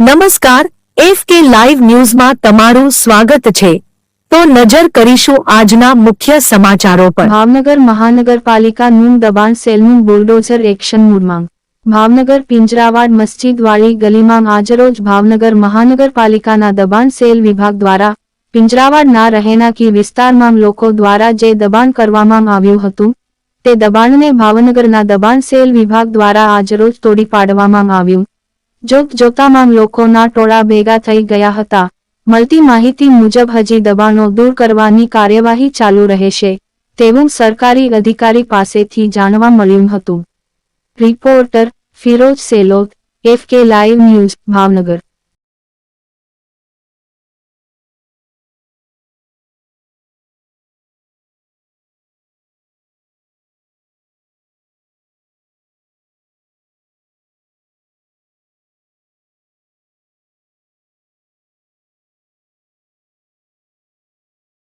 નમસ્કાર F K live ન્યૂઝમાં તમારું સ્વાગત છે. તો નજર કરીશું આજના મુખ્ય સમાચારો પર. ભાવનગર મહાનગરપાલિકાનું દબાણ સેલનું બુલડોઝર એક્શન મૂડમાં ભાવનગર પિંજરાવાડ મસ્જિદવાળી ગલીમાં આજરોજ ભાવનગર મહાનગરપાલિકાના દબાણ સેલ વિભાગ દ્વારા પિંજરાવાડના રહેણાંકી વિસ્તારમાં લોકો દ્વારા જે દબાણ કરવામાં આવ્યું હતું, તે દબાણને ભાવનગરના દબાણ સેલ વિભાગ દ્વારા આજરોજ તોડી પાડવામાં આવ્યું. જોત જોતામાં લોકોના ટોળા ભેગા થઈ ગયા હતા. મળતી માહિતી મુજબ હજી દબાણો દૂર કરવાની કાર્યવાહી ચાલુ રહેશે, તેવું સરકારી અધિકારી પાસેથી જાણવા મળ્યું હતું. Reporter Firoz Selot, F K live news, Bhavnagar.